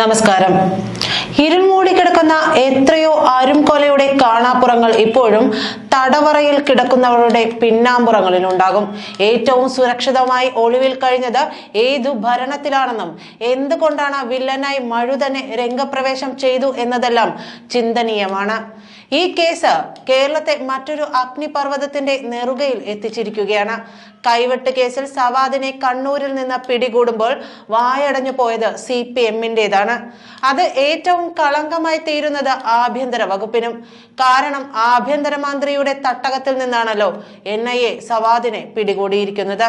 നമസ്കാരം. ഇരുൾമൂടി കിടക്കുന്ന എത്രയോ അരുംകൊലയുടെ കാണാപ്പുറങ്ങൾ ഇപ്പോഴും തടവറയിൽ കിടക്കുന്നവരുടെ പിന്നാമ്പുറങ്ങളിൽ ഉണ്ടാകും ഏറ്റവും സുരക്ഷിതമായി ഒളിവിൽ കഴിഞ്ഞത് ഏതു ഭരണത്തിലാണെന്നും എന്തുകൊണ്ടാണ് വില്ലനായി മഴുതനെ രംഗപ്രവേശം ചെയ്തു എന്നതെല്ലാം ചിന്തനീയമാണ്. ഈ കേസ് കേരളത്തെ മറ്റൊരു അഗ്നിപർവതത്തിന്റെ നെറുകയിൽ എത്തിച്ചിരിക്കുകയാണ്. കൈവെട്ട് കേസിൽ സവാദിനെ കണ്ണൂരിൽ നിന്ന് പിടികൂടുമ്പോൾ വായടഞ്ഞു പോയത് സി പി എമ്മിന്റെതാണ് അത് ഏറ്റവും കളങ്കമായി തീരുന്നത് ആഭ്യന്തര വകുപ്പിനും. കാരണം ആഭ്യന്തരമന്ത്രിയുടെ തട്ടകത്തിൽ നിന്നാണല്ലോ എൻ ഐ എ സവാദിനെ പിടികൂടിയിരിക്കുന്നത്.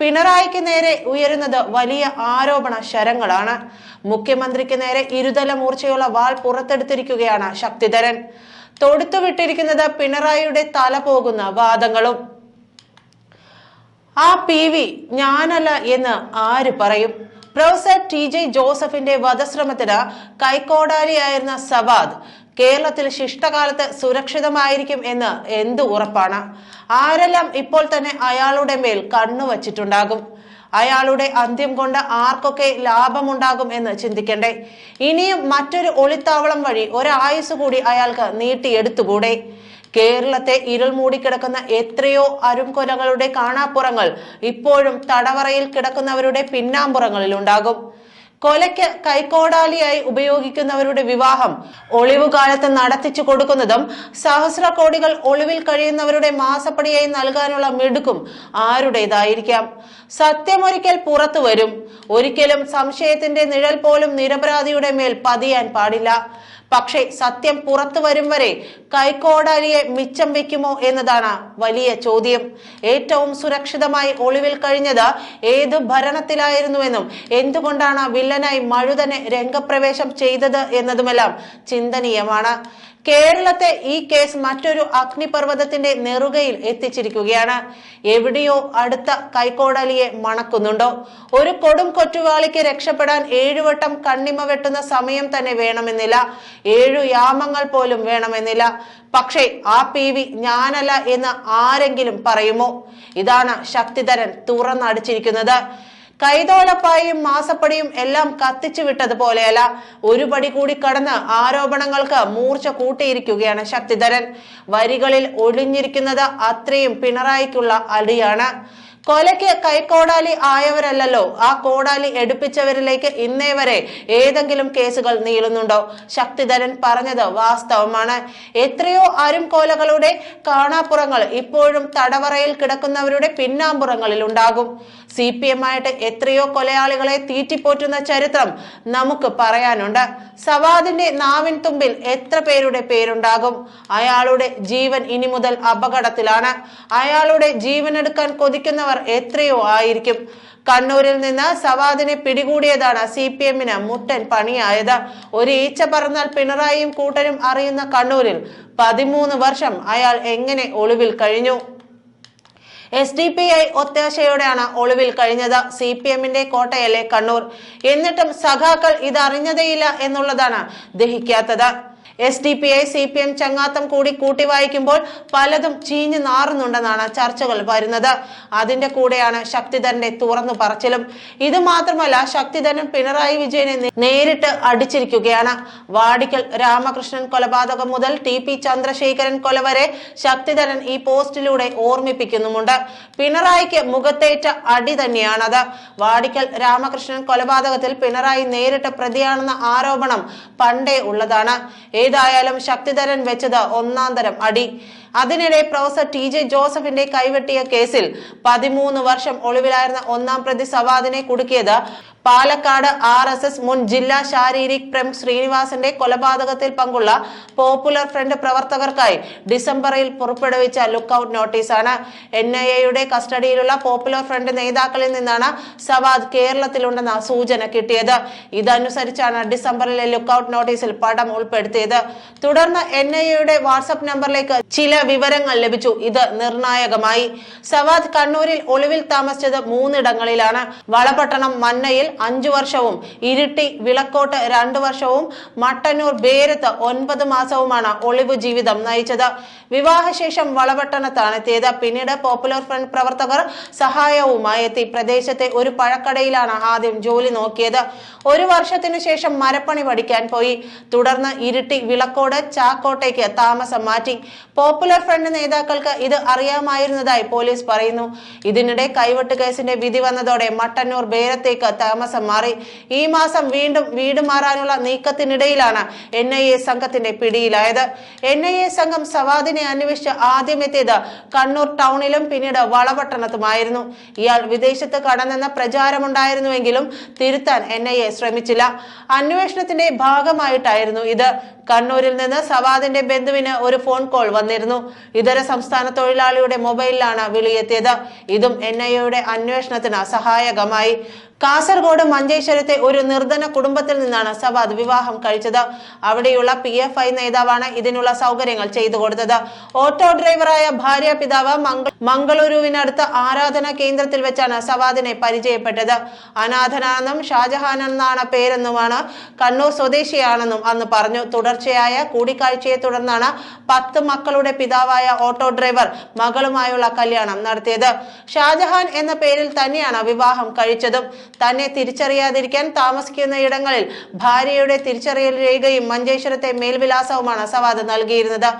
പിണറായിക്ക് നേരെ ഉയരുന്നത് വലിയ ആരോപണ ശരങ്ങളാണ്. മുഖ്യമന്ത്രിക്ക് നേരെ ഇരുതല മൂർച്ചയുള്ള വാൾ പുറത്തെടുത്തിരിക്കുകയാണ് ശക്തിധരൻ. തൊടുത്തുവിട്ടിരിക്കുന്നത് പിണറായിയുടെ തല പോകുന്ന വാദങ്ങളും. ആ പി വി ഞാനല്ല എന്ന് ആര് പറയും? പ്രൊഫസർ ടി ജെ ജോസഫിന്റെ വധശ്രമത്തിന് കൈക്കോടാലിയായിരുന്ന സവാദ് കേരളത്തിൽ ശിഷ്ടകാലത്ത് സുരക്ഷിതമായിരിക്കും എന്ന് എന്ത് ഉറപ്പാണ്? ആരെല്ലാം ഇപ്പോൾ തന്നെ അയാളുടെ മേൽ കണ്ണുവച്ചിട്ടുണ്ടാകും? അയാളുടെ അന്ത്യം കൊണ്ട് ആർക്കൊക്കെ ലാഭമുണ്ടാകും എന്ന് ചിന്തിക്കണ്ടേ. ഇനിയും മറ്റൊരു ഒളിത്താവളം വഴി ഒരായുസ് കൂടി അയാൾക്ക് നീട്ടിയെടുത്തുകൂടെ? കേരളത്തെ ഇരുൾ മൂടിക്കിടക്കുന്ന എത്രയോ അരുംകൊലകളുടെ കാണാപ്പുറങ്ങൾ ഇപ്പോഴും തടവറയിൽ കിടക്കുന്നവരുടെ പിന്നാമ്പുറങ്ങളിൽ ഉണ്ടാകും കൊലയ്ക്ക് കൈക്കോടാലിയായി ഉപയോഗിക്കുന്നവരുടെ വിവാഹം ഒളിവുകാലത്ത് നടത്തിച്ചു കൊടുക്കുന്നതും സഹസ്ര കോടികൾ ഒളിവിൽ കഴിയുന്നവരുടെ മാസപ്പടിയായി നൽകാനുള്ള മിടുക്കും ആരുടേതായിരിക്കാം? സത്യമൊരിക്കൽ പുറത്തു വരും. ഒരിക്കലും സംശയത്തിന്റെ നിഴൽ പോലും നിരപരാധിയുടെ മേൽ പതിയാൻ പാടില്ല. പക്ഷേ സത്യം പുറത്തു വരും വരെ കൈക്കോടാലിയെ മിച്ചം വെക്കുമോ എന്നതാണ് വലിയ ചോദ്യം. ഏറ്റവും സുരക്ഷിതമായി ഒളിവിൽ കഴിഞ്ഞത് ഏത് ഭരണത്തിലായിരുന്നുവെന്നും എന്തുകൊണ്ടാണ് വില്ലനായി മഴുതനെ രംഗപ്രവേശം ചെയ്തത് എന്നതുമെല്ലാം ചിന്തനീയമാണ്. കേരളത്തെ ഈ കേസ് മറ്റൊരു അഗ്നിപർവതത്തിന്റെ നെറുകയിൽ എത്തിച്ചിരിക്കുകയാണ്. എവിടെയോ അടുത്ത കൈക്കോടാലിയെ മണക്കുന്നുണ്ടോ? ഒരു കൊടും കൊറ്റുവാളിക്ക് രക്ഷപ്പെടാൻ ഏഴുവട്ടം കണ്ണിമ വെട്ടുന്ന സമയം തന്നെ വേണമെന്നില്ല. ഏഴു യാമങ്ങൾ പോലും വേണമെന്നില്ല. പക്ഷേ ആ പി വി ഞാനല്ല എന്ന് ആരെങ്കിലും പറയുമോ? ഇതാണ് ശക്തിധരൻ തുറന്നടിച്ചിരിക്കുന്നത്. കൈതോലപ്പായും മാസപ്പടിയും എല്ലാം കത്തിച്ചു വിട്ടതുപോലെയല്ല ഒരു പടി കൂടി കടന്ന് ആരോപണങ്ങൾക്ക് മൂർച്ച കൂട്ടിയിരിക്കുകയാണ് ശക്തിധരൻ. വരികളിൽ ഒളിഞ്ഞിരിക്കുന്നത് അത്രയും പിണറായിക്കുള്ള അടിയാണ്. കൊലയ്ക്ക് കൈക്കോടാലി ആയവരല്ലല്ലോ. ആ കോടാലി എടുപ്പിച്ചവരിലേക്ക് ഇന്നേ വരെ ഏതെങ്കിലും കേസുകൾ നീളുന്നുണ്ടോ? ശക്തിധരൻ പറഞ്ഞത് വാസ്തവമാണ്. എത്രയോ അരും കോലകളുടെ കാണാപ്പുറങ്ങൾ ഇപ്പോഴും തടവറയിൽ കിടക്കുന്നവരുടെ പിന്നാമ്പുറങ്ങളിൽ ഉണ്ടാകും സി പി എം ആയിട്ട് എത്രയോ കൊലയാളികളെ തീറ്റിപ്പോറ്റുന്ന ചരിത്രം നമുക്ക് പറയാനുണ്ട്. സവാദിന്റെ നാവിൻ തുമ്പിൽ എത്ര പേരുടെ പേരുണ്ടാകും? അയാളുടെ ജീവൻ ഇനി മുതൽ അപകടത്തിലാണ്. അയാളുടെ ജീവൻ എടുക്കാൻ കൊതിക്കുന്നവർ എത്രയോ ആയിരിക്കും. കണ്ണൂരിൽ നിന്ന് സവാദിനെ പിടികൂടിയതാണ് സി പി എമ്മിന് മുട്ടൻ പണിയായത്. ഒരു ഈച്ച പറന്നാൽ പിണറായിയും കൂട്ടരും അറിയുന്ന കണ്ണൂരിൽ പതിമൂന്ന് വർഷം അയാൾ എങ്ങനെ ഒളിവിൽ കഴിഞ്ഞു? എസ് ഡി പി ഐ ഒത്താശയോടെയാണ് ഒളിവിൽ കഴിഞ്ഞത്. സി പി എമ്മിന്റെ കോട്ടയല്ലേ കണ്ണൂർ? എന്നിട്ടും സഖാക്കൾ ഇതറിഞ്ഞതേയില്ല എന്നുള്ളതാണ് ദഹിക്കാത്തത്. S D P I C P M ചങ്ങാത്തം കൂടി കൂട്ടി വായിക്കുമ്പോൾ പലതും ചീഞ്ഞു നാറുന്നുണ്ടെന്നാണ് ചർച്ചകൾ വരുന്നത്. അതിന്റെ കൂടെയാണ് ശക്തിധരന്റെ തുറന്നു പറച്ചിലും. ഇത് മാത്രമല്ല ശക്തിധരൻ പിണറായി വിജയനെ നേരിട്ട് അടിച്ചിരിക്കുകയാണ്. വാടിക്കൽ രാമകൃഷ്ണൻ കൊലപാതകം മുതൽ ടി പി ചന്ദ്രശേഖരൻ കൊല വരെ ശക്തിധരൻ ഈ പോസ്റ്റിലൂടെ ഓർമ്മിപ്പിക്കുന്നുമുണ്ട്. പിണറായിക്ക് മുഖത്തേറ്റ അടി തന്നെയാണത്. വാടിക്കൽ രാമകൃഷ്ണൻ കൊലപാതകത്തിൽ പിണറായി നേരിട്ട് പ്രതിയാണെന്ന ആരോപണം പണ്ടേ ഉള്ളതാണ്. ഏതായാലും ശക്തിധരൻ വെച്ചത് ഒന്നാം തരം അടി. അതിനിടെ പ്രൊഫസർ ടി ജെ ജോസഫിന്റെ കൈവെട്ടിയ കേസിൽ പതിമൂന്ന് വർഷം ഒളിവിലായിരുന്ന ഒന്നാം പ്രതി സവാദിനെ കുടുക്കിയത് പാലക്കാട് ആർ എസ് എസ് മുൻ ജില്ലാ ശാരീരിക് പ്രമുഖ് ശ്രീനിവാസന്റെ കൊലപാതകത്തിൽ പങ്കുള്ള പോപ്പുലർ ഫ്രണ്ട് പ്രവർത്തകർക്കായി ഡിസംബറിൽ പുറപ്പെടുവിച്ച ലുക്കൌട്ട് നോട്ടീസാണ്. എൻ ഐ എയുടെ കസ്റ്റഡിയിലുള്ള പോപ്പുലർ ഫ്രണ്ട് നേതാക്കളിൽ നിന്നാണ് സവാദ് കേരളത്തിലുണ്ടെന്ന സൂചന കിട്ടിയത്. ഇതനുസരിച്ചാണ് ഡിസംബറിലെ ലുക്കൌട്ട് നോട്ടീസിൽ പടം ഉൾപ്പെടുത്തിയത്. തുടർന്ന് എൻ ഐ എയുടെ വാട്സപ്പ് നമ്പറിലേക്ക് ചില വിവരങ്ങൾ ലഭിച്ചു. ഇത് നിർണായകമായി. സവാദ് കണ്ണൂരിൽ ഒളിവിൽ താമസിച്ചത് മൂന്നിടങ്ങളിലാണ്. വളപട്ടണം മന്നയിൽ അഞ്ചു വർഷവും ഇരിട്ടി വിളക്കോട്ട് രണ്ടു വർഷവും മട്ടന്നൂർ ബേരത്ത് ഒൻപത് മാസവുമാണ് ഒളിവ് ജീവിതം നയിച്ചത്. വിവാഹശേഷം വളപട്ടണത്താണ് എത്തിയത്. പിന്നീട് പോപ്പുലർ ഫ്രണ്ട് പ്രവർത്തകർ സഹായവുമായി എത്തി. പ്രദേശത്തെ ഒരു പഴക്കടയിലാണ് ആദ്യം ജോലി നോക്കിയത്. ഒരു വർഷത്തിനു ശേഷം മരപ്പണി പഠിക്കാൻ പോയി. തുടർന്ന് ഇരിട്ടി വിളക്കോട് ചാക്കോട്ടേക്ക് താമസം മാറ്റി. പോപ്പുലർ ഫ്രണ്ട് നേതാക്കൾക്ക് ഇത് അറിയാമായിരുന്നതായി പോലീസ് പറയുന്നു. ഇതിനിടെ കൈവെട്ട് കേസിന്റെ വിധി വന്നതോടെ മട്ടന്നൂർ ബേരത്തേക്ക് താമസം മാറി. ഈ മാസം വീണ്ടും വീട് മാറാനുള്ള നീക്കത്തിനിടയിലാണ് എൻ ഐ എ സംഘത്തിന്റെ പിടിയിലായത്. എൻ ഐ എ സംഘം സവാദിനെ അന്വേഷിച്ച് ആദ്യം എത്തിയത് കണ്ണൂർ ടൗണിലും പിന്നീട് വളപട്ടണത്തുമായിരുന്നു. ഇയാൾ വിദേശത്ത് കടന്നെന്ന പ്രചാരമുണ്ടായിരുന്നുവെങ്കിലും തിരുത്താൻ എൻ ഐ എ ശ്രമിച്ചില്ല. അന്വേഷണത്തിന്റെ ഭാഗമായിട്ടായിരുന്നു ഇത്. കണ്ണൂരിൽ നിന്ന് സവാദിന്റെ ബന്ധുവിന് ഒരു ഫോൺ കോൾ വന്നിരുന്നു. ഇതര സംസ്ഥാന തൊഴിലാളിയുടെ മൊബൈലിലാണ് വിളിയെത്തിയത്. ഇതും എൻ ഐ എയുടെ അന്വേഷണത്തിന് സഹായകമായി. കാസർഗോഡ് മഞ്ചേശ്വരത്തെ ഒരു നിർധന കുടുംബത്തിൽ നിന്നാണ് സവാദ് വിവാഹം കഴിച്ചത്. അവിടെയുള്ള പി എഫ് ഐ നേതാവാണ് ഇതിനുള്ള സൗകര്യങ്ങൾ ചെയ്തു കൊടുത്തത്. ഓട്ടോ ഡ്രൈവറായ ഭാര്യ പിതാവ് മംഗളൂരുവിനടുത്ത് ആരാധന കേന്ദ്രത്തിൽ വെച്ചാണ് സവാദിനെ പരിചയപ്പെട്ടത്. അനാഥനാണെന്നും ഷാജഹാൻ എന്നാണ് പേരെന്നുമാണ് കണ്ണൂർ സ്വദേശിയാണെന്നും അന്ന് പറഞ്ഞു. തുടർച്ചയായ കൂടിക്കാഴ്ചയെ തുടർന്നാണ് പത്ത് മക്കളുടെ പിതാവായ ഓട്ടോ ഡ്രൈവർ മകളുമായുള്ള കല്യാണം നടത്തിയത്. ഷാജഹാൻ എന്ന പേരിൽ തന്നെയാണ് വിവാഹം കഴിച്ചതും. തന്നെ തിരിച്ചറിയാതിരിക്കാൻ താമസിക്കുന്ന ഇടങ്ങളിൽ ഭാര്യയുടെ തിരിച്ചറിയൽ രേഖയും മഞ്ചേശ്വരത്തെ മേൽവിലാസവുമാണ് സവാദ് നൽകിയിരുന്നത്.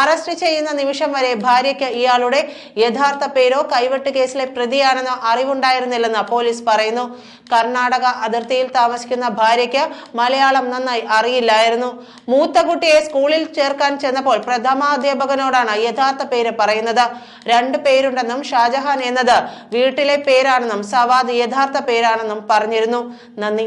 അറസ്റ്റ് ചെയ്യുന്ന നിമിഷം വരെ ഭാര്യയ്ക്ക് ഇയാളുടെ യഥാർത്ഥ പേരോ കൈവെട്ട് കേസിലെ പ്രതിയാണെന്നോ അറിവുണ്ടായിരുന്നില്ലെന്ന് പോലീസ് പറയുന്നു. കർണാടക അതിർത്തിയിൽ താമസിക്കുന്ന ഭാര്യയ്ക്ക് മലയാളം നന്നായി അറിയില്ലായിരുന്നു. മൂത്ത കുട്ടിയെ സ്കൂളിൽ ചേർക്കാൻ ചെന്നപ്പോൾ പ്രഥമാധ്യാപകനോടാണ് യഥാർത്ഥ പേര് പറയുന്നത്. രണ്ട് പേരുണ്ടെന്നും ഷാജഹാൻ എന്നത് വീട്ടിലെ പേരാണെന്നും സവാദ് യഥാർത്ഥ പേരാണെന്നും പറഞ്ഞിരുന്നു. നന്ദി.